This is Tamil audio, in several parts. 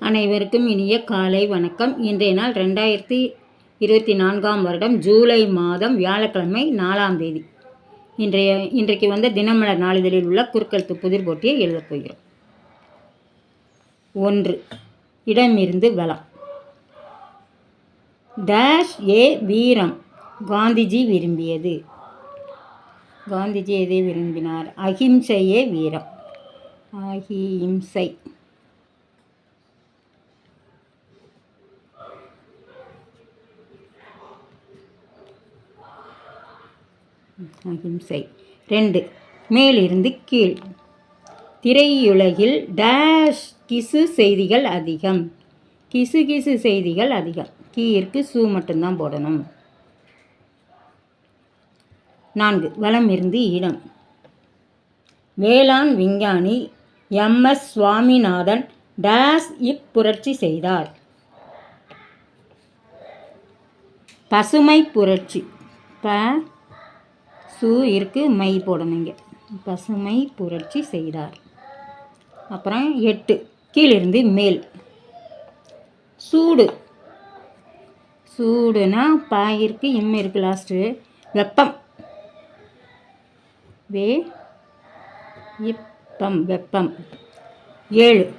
அனைவருக்கும் இனிய காலை வணக்கம். இன்றைய நாள் ரெண்டாயிரத்தி இருபத்தி நான்காம் வருடம் ஜூலை மாதம் வியாழக்கிழமை நாலாம் தேதி. இன்றைய இன்றைக்கு வந்த தினமலர் நாளிதழில் உள்ள குறுக்கெழுத்து புதிர் போட்டியை எழுதப் போகிறோம். ஒன்று இடமிருந்து வளம் டேஷ் ஏ வீரம். காந்திஜி விரும்பியது. காந்திஜி எதை விரும்பினார்? அகிம்சையே வீரம். அஹிம்சை. அகிம்சை ரெண்டு மேலிருந்து கீழ். திரையுலகில் டேஷ் கிசு செய்திகள் அதிகம். கிசு கிசு செய்திகள் அதிகம். கீயிற்கு சூ மட்டும்தான் போடணும். நான்கு வலம் இருந்து இடம். வேளாண் விஞ்ஞானி எம். எஸ். சுவாமிநாதன் டேஸ் இப்புரட்சி செய்தார். பசுமை புரட்சி. ப சு இருக்கு மை போடணுங்க. பசுமை புரட்சி செய்தார். அப்புறம் எட்டு கீழிருந்து மேல். சூடு. சூடுனா பாயிருக்கு இருக்கு இருக்குது இருக்கு லாஸ்ட்டு வெப்பம். வே இப்பம் வெப்பம். ஏழு.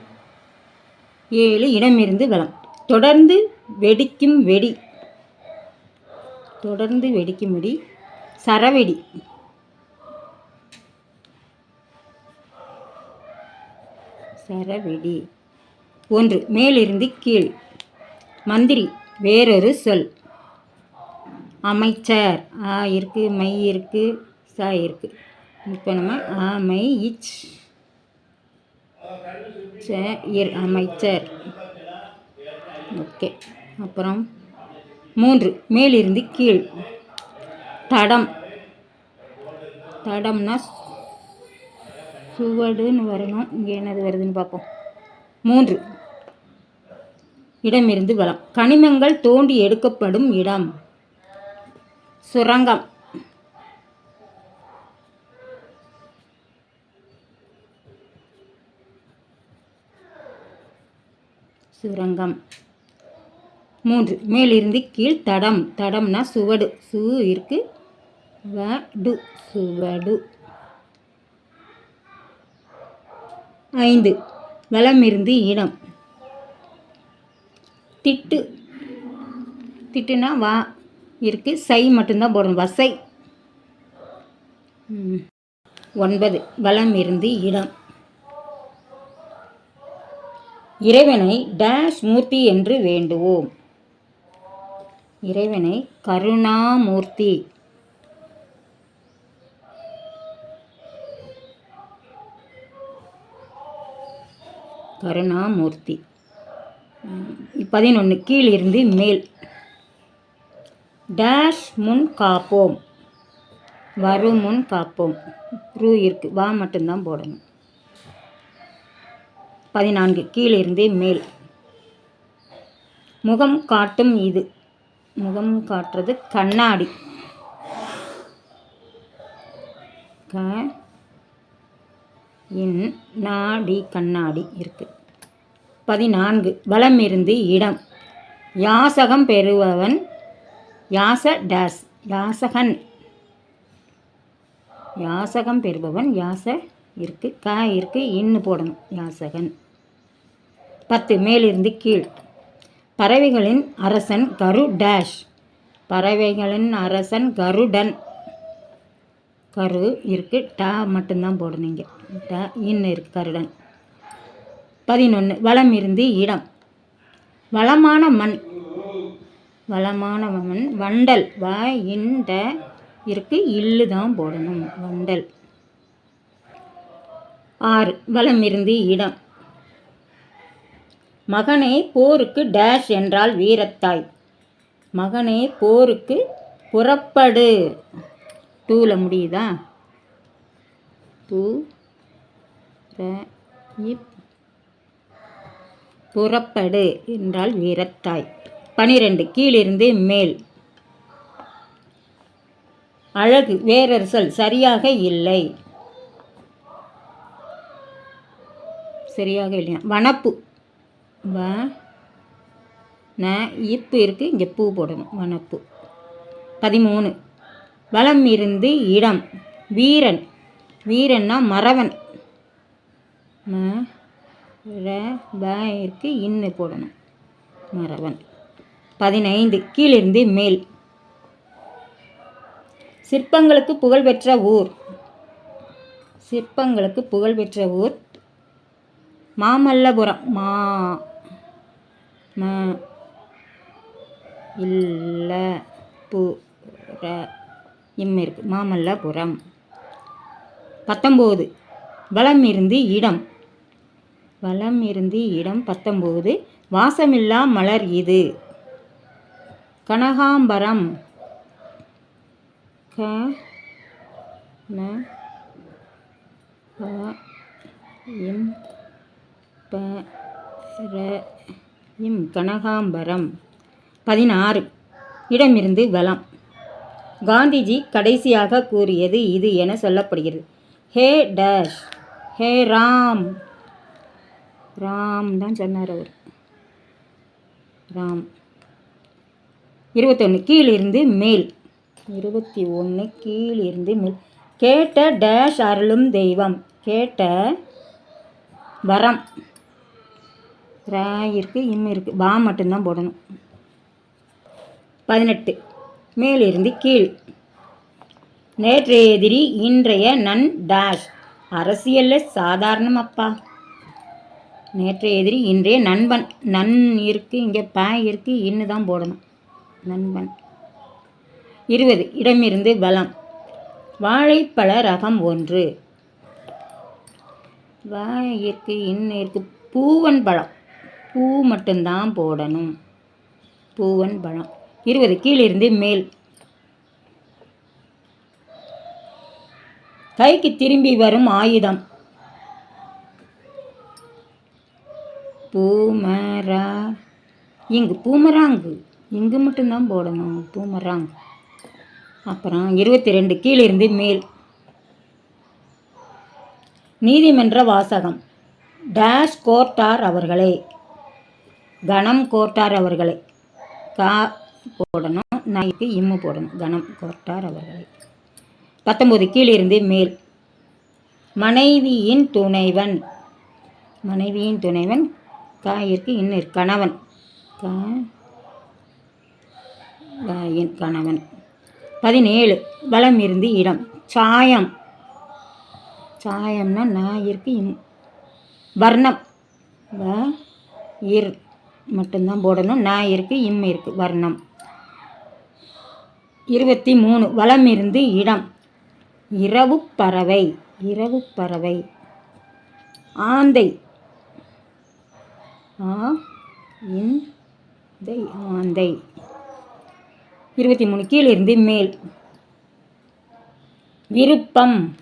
ஏழு இடமிருந்து வளம். தொடர்ந்து வெடிக்கும் வெடி. தொடர்ந்து வெடிக்கும் வெடி. சரவெடி. சரவெடி. ஒன்று மேலிருந்து கீழ். மந்திரி வேறொரு சொல். அமைச்சர். ஆ இருக்கு மை இருக்கு சா இருக்கு. இப்போ நம்ம ஆ மை இச் ச இர் அமைச்சர். ஓகே. அப்புறம் மூன்று மேலிருந்து கீழ். தடம். தடம்னா சுவடுன்னு வரணும். இங்கே என்னது வருதுன்னு பார்ப்போம். மூன்று. இடமிருந்து வளம். கனிமங்கள் தோண்டி எடுக்கப்படும் இடம். சுரங்கம். சுரங்கம். மூன்று. மேலிருந்து கீழ் தடம். தடம்னா சுவடு. சு இருக்குது வடு சுவடு. ஐந்து. வளமிருந்து இடம். திட்டு. திட்டுனா வா இருக்கு. சை மட்டும்தான் போடணும். வசை. ஒன்பது. வளம் இருந்து இடம். இறைவனை டேஷ் மூர்த்தி என்று வேண்டுவோம். இறைவனை கருணாமூர்த்தி கருணாமூர்த்தி. பதினொன்று கீழிருந்து மேல். டேஷ் முன் காப்போம். வரும் முன் காப்போம். ரூ இருக்கு. வா மட்டும்தான் போடணும். பதினான்கு கீழிருந்து மேல். முகம் காட்டும் இது. முகம் காட்டுறது கண்ணாடி. க இன் நாடி கண்ணாடி இருக்குது பதினான்கு வலமிருந்து இடம். யாசகம் பெறுபவன் யாச டேஸ் யாசகன். யாசகம் பெறுபவன் யாச இருக்கு க இருக்கு இன்னு போடணும் யாசகன். பத்து மேலிருந்து கீழ். பறவைகளின் அரசன் கரு டேஷ் பறவைகளின் அரசன் கருடன். கரு இருக்கு டா மட்டும்தான் போடணுங்க ட இன்னு இருக்கு கருடன். பதினொன்று வளம் இருந்து இடம். வளமான மண். வளமான மண் வண்டல். வ இந்த இருக்கு இல்லு தான் போடணும் வண்டல். ஆறு வளம் இருந்து இடம். மகனே போருக்கு டேஷ் என்றால் வீரத்தாய். மகனே போருக்கு புறப்படு. டூவில் முடியுதா? டூ புறப்படு என்றால் வீரத்தாய். பனிரெண்டு கீழிருந்து மேல். அழகு வேறொரு சொல் சரியாக இல்லை. சரியாக இல்லையா? வனப்பு. வ ந இப்பு இருக்குது இங்கே பூ போடணும் வனப்பு. பதிமூணு வளம் இருந்து இடம். வீரன். வீரன்னா மறவன். ம ர ப இருக்கு இன்னு போடணும். மரவன் பதினைந்து கீழிருந்து மேல். சிற்பங்களுக்கு புகழ்பெற்ற ஊர். சிற்பங்களுக்கு புகழ்பெற்ற ஊர். மாமல்லபுரம். மா ம இல்ல பு ர இம் இருக்கு. மாமல்லபுரம். பத்தொம்போது வளம் இருந்து இடம். வலம் இருந்து இடம் பத்தொம்போது வாசமில்லா மலர் இது. கனகாம்பரம். க ந இம் ப ர இம் கனகாம்பரம். பதினாறு இடமிருந்து வளம் காந்திஜி கடைசியாக கூறியது இது என சொல்லப்படுகிறது. ஹே டேஷ் ஹே ராம். ராம் தான் சொன்னார் அவர். ராம். இருபத்தொன்று கீழிருந்து மேல். இருபத்தி ஒன்று கீழிருந்து மேல். கேட்ட டேஷ் அருளும் தெய்வம். கேட்ட வரம். ரா இருக்கு இம் இருக்குது வா மட்டும்தான் போடணும். பதினெட்டு மேலிருந்து கீழ். நேற்றைய எதிரி இன்றைய நன் டேஷ். அரசியலில் சாதாரணம் அப்பா. நேற்றைய எதிரி இன்றைய நண்பன் நன் இருக்குது இங்கே ப இருக்கு இன்னு தான் போடணும். நண்பன். இருபது இடமிருந்து பலம். வாழைப்பழ ரகம் ஒன்று. வாழை இருக்கு இன்னு இருக்கு. பூவன் பழம். பூ மட்டும்தான் போடணும். பூவன் பழம். இருபது கீழிருந்து மேல். கைக்கு திரும்பி வரும் ஆயுதம். பூமரா. இங்கு பூமராங்கு. இங்கு மட்டும்தான் போடணும் பூமராங் அப்புறம் இருபத்தி ரெண்டு கீழிருந்து மேல். நீதிமன்ற வாசகம். டேஷ் கோர்ட்டார் அவர்களே. கணம் கோர்ட்டார் அவர்களே. கா போடணும் நாய்க்கு இம்மு போடணும். கணம் கோர்ட்டார் அவர்களே. பத்தொம்போது கீழிருந்து மேல். மனைவியின் துணைவன். மனைவியின் துணைவன் காயிற்கு இன்னும் கணவன். கா காயின் கணவன். பதினேழு வளம் இருந்து இடம். சாயம். சாயம்னா நாயிற்கு இம் வர்ணம். வ இர் மட்டும்தான் போடணும். நான் இருக்கு இம் இருக்கு வர்ணம். இருபத்தி மூணு வளம் இருந்து இடம். இரவு பறவை. இரவு பறவை. ஆந்தை. ஆ இந்தை ஆந்தை இருபத்தி மூணு கீழிருந்து மேல். விருப்பம்.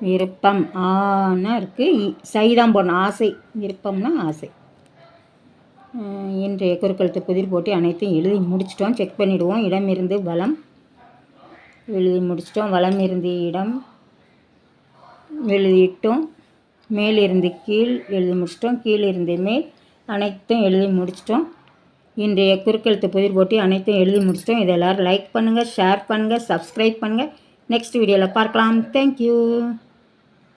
விருப்பம். ஆனா இருக்குது சைதான் போடணும். ஆசை. விருப்பம்னா ஆசை. இன்றைய குறுக்கழுத்து புதிர் போட்டி அனைத்தையும் எழுதி முடிச்சிட்டோம். செக் பண்ணிவிடுவோம் இடம் இருந்து எழுதி முடிச்சிட்டோம். வளம் இருந்து இடம். எழுதிட்டோம். மேலிருந்து கீழ் எழுதி முடிச்சிட்டோம். கீழிருந்து மேல் அனைத்தும் எழுதி முடிச்சிட்டோம். இன்றைய குறுக்கெழுத்து புதிர் போட்டி அனைத்தும் எழுதி முடிச்சிட்டோம். இதை எல்லோரும் லைக் பண்ணுங்கள் ஷேர் பண்ணுங்கள் சப்ஸ்கிரைப் பண்ணுங்கள் நெக்ஸ்ட் வீடியோவில் பார்க்கலாம். தேங்க்யூ